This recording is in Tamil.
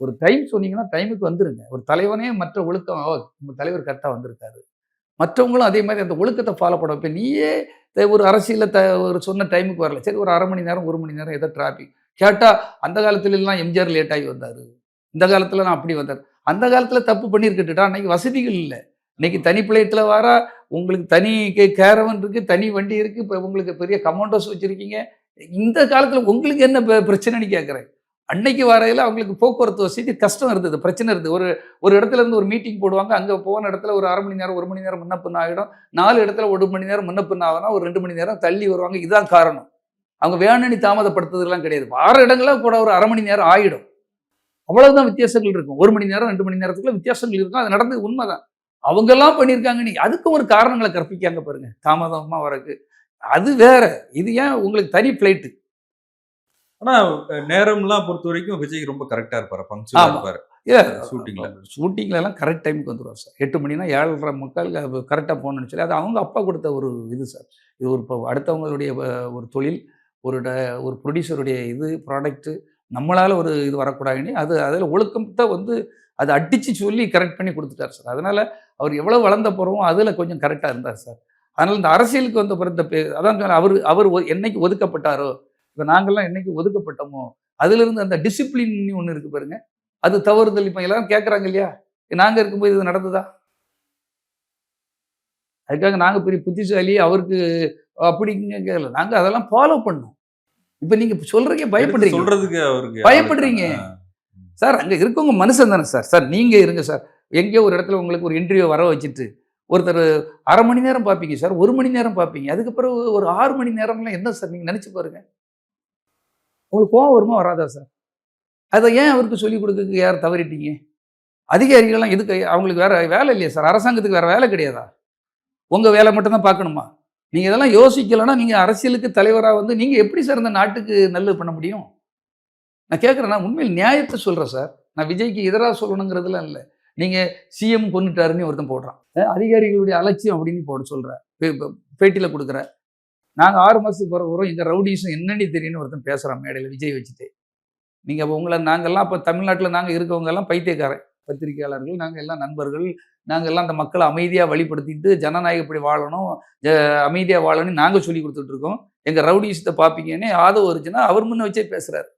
ஒரு டைம் சொன்னீங்கன்னா டைமுக்கு வந்துருங்க. ஒரு தலைவனே மற்ற ஒழுக்கம் ஓ, நம்ம தலைவர் கரெக்டாக வந்திருக்காரு. மற்றவங்களும் அதே மாதிரி அந்த ஒழுக்கத்தை ஃபாலோ பண்ண இப்போ நீயே த- ஒரு அரசியலில் த ஒரு சொன்ன டைமுக்கு வரல. சரி ஒரு அரை மணி நேரம் ஒரு மணி நேரம் ஏதோ டிராஃபிக் கேட்டால் அந்த காலத்துலலாம் எம்ஜிஆர் லேட் ஆகி வந்தார். இந்த காலத்தில் நான் அப்படி வந்தார். அந்த காலத்தில் தப்பு பண்ணியிருக்கட்டுட்டா அன்னைக்கு வசதிகள் இல்லை. இன்னைக்கு தனி பிளையத்தில் வர உங்களுக்கு தனி கே- கேரவன் இருக்குது தனி வண்டி இருக்குது இப்போ உங்களுக்கு பெரிய கமாண்டோஸ் வச்சுருக்கீங்க. இந்த காலத்தில் உங்களுக்கு என்ன பிரச்சனைன்னு கேட்குறேன். அன்னைக்கு வரையில் அவங்களுக்கு போக்குவரத்து வசதி கஷ்டம் இருந்தது பிரச்சனை இருந்தது. ஒரு ஒரு இடத்துல இருந்து ஒரு மீட்டிங் போடுவாங்க அங்கே போன இடத்துல ஒரு அரை மணி நேரம் ஒரு மணி நேரம் முன்ன பின்ன ஆகிடும் நாலு இடத்துல ஒரு மணி நேரம் முன்ன பின்ன ஒரு ரெண்டு மணி நேரம் தள்ளி வருவாங்க. இதுதான் காரணம். அவங்க வேணும்னு தாமதப்படுத்துறதுலாம் கிடையாது. வார இடங்களில் கூட ஒரு அரை மணி நேரம் ஆகிடும் அவ்வளவுதான் வித்தியாசங்கள் இருக்கும். ஒரு மணி நேரம் ரெண்டு மணி நேரத்துக்குள்ள வித்தியாசங்கள் இருக்கும். அது நடந்தது உண்மைதான். அவங்கெல்லாம் பண்ணியிருக்காங்க. நீ அதுக்கும் ஒரு காரணங்களை கற்பிக்காங்க பாருங்க. தாமதமாக வரக்கு. அது வேற. இது ஏன் உங்களுக்கு தனி ஃப்ளைட்டு ஆனா நேரம்லாம் பொறுத்த வரைக்கும் விஜய் ரொம்ப கரெக்டா இருப்பாரு. பங்க்சுவலா. இருப்பாரு. ஷூட்டிங்ல ஷூட்டிங்ல எல்லாம் கரெக்ட் டைமுக்கு வந்துடுவார் சார். எட்டு மணினா ஏழரை முக்கால் கரெக்டாக போகணும்னு சொல்லி அது அவங்க அப்பா கொடுத்த ஒரு இது சார். இது ஒரு இப்போ அடுத்தவங்களுடைய ஒரு தொழில் ஒரு ஒரு ப்ரொடியூசருடைய இது ப்ராடக்ட்டு நம்மளால் ஒரு இது வரக்கூடாதுன்னு அது அதில் ஒழுக்கத்தை வந்து அதை அடித்து சொல்லி கரெக்ட் பண்ணி கொடுத்துட்டார் சார். அதனால் அவர் எவ்வளோ வளர்ந்த போகிறோமோ அதில் கொஞ்சம் கரெக்டாக இருந்தார் சார். அதனால் இந்த அரசியலுக்கு வந்த பிறந்த பே அதான் சொன்னேன், அவர் அவர் என்னைக்கு ஒதுக்கப்பட்டாரோ இப்போ நாங்கள்லாம் என்னைக்கு ஒதுக்கப்பட்டோமோ அதிலிருந்து அந்த டிசிப்ளின் ஒன்று இருக்குது பாருங்க. அது தவறுதல். இப்போ எல்லாரும் கேட்குறாங்க இல்லையா? நாங்கள் இருக்கும்போது இது நடந்ததா? அதுக்காக நாங்கள் பெரிய புத்திசாலி அவருக்கு அப்படிங்க கேட்கல நாங்கள் அதெல்லாம் ஃபாலோ பண்ணோம். இப்போ நீங்கள் சொல்கிறீங்க பயப்படுறீங்க. சொல்றதுக்கு அவருக்கு பயப்படுறீங்க. சார் அங்கே இருக்கவங்க மனுஷன் தானே சார். சார் நீங்கள் இருங்க சார். எங்கேயோ ஒரு இடத்துல உங்களுக்கு ஒரு இன்டர்வியூ வர வச்சுட்டு ஒருத்தர் அரை மணி நேரம் பார்ப்பீங்க சார். ஒரு மணி நேரம் பார்ப்பீங்க. அதுக்கு பிறகு ஒரு ஆறு மணி நேரம்லாம் என்ன சார் நீங்கள் நினச்சி பாருங்க. உங்களுக்கு கோவம் வருமா வராதா சார் அதை ஏன் அவருக்கு சொல்லிக் கொடுக்க யார் தவறிட்டீங்க? அதிகாரிகள்லாம் எதுக்கு அவங்களுக்கு வேற வேலை இல்லையா சார் அரசாங்கத்துக்கு வேற வேலை கிடையாதா? உங்கள் வேலை மட்டும்தான் பார்க்கணுமா? நீங்கள் இதெல்லாம் யோசிக்கலைன்னா நீங்கள் அரசியலுக்கு தலைவராக வந்து நீங்கள் எப்படி சார் இந்த நாட்டுக்கு நல்லது பண்ண முடியும்? நான் கேட்குறேன் நான் உண்மையில் நியாயத்தை சொல்கிறேன் சார் நான் விஜய்க்கு எதிராக சொல்லணுங்கிறதுலாம் இல்லை. நீங்கள் சிஎம் கொண்டுட்டாருன்னு ஒருத்தன் போடுறான். அதிகாரிகளுடைய அலட்சியம் அப்படின்னு போட சொல்கிறேன் பேட்டியில் கொடுக்குறேன் நாங்கள் ஆறு மாதத்துக்கு பிறகு வரோம். எங்கள் ரவுடிஸும் என்னன்னு தெரியும்னு ஒருத்தன் பேசுகிறான் மேடையில் விஜய் வச்சுட்டு. நீங்கள் அப்போ உங்களை நாங்கள்லாம் அப்போ தமிழ்நாட்டில் நாங்கள் இருக்கவங்க எல்லாம் பைத்தியக்காரன். பத்திரிகையாளர்கள் நாங்கள் எல்லாம் நண்பர்கள் நாங்கள் எல்லாம் அந்த மக்களை அமைதியாக வழிபடுத்திட்டு ஜனநாயகம் இப்படி வாழணும் ஜ அமைதியாக வாழணும்னு நாங்கள் சொல்லி கொடுத்துட்ருக்கோம் எங்கள் ரவுடிஸத்தை பார்ப்பீங்கன்னு ஆதவ வருச்சுன்னா அவர் முன்ன வச்சே பேசுகிறார்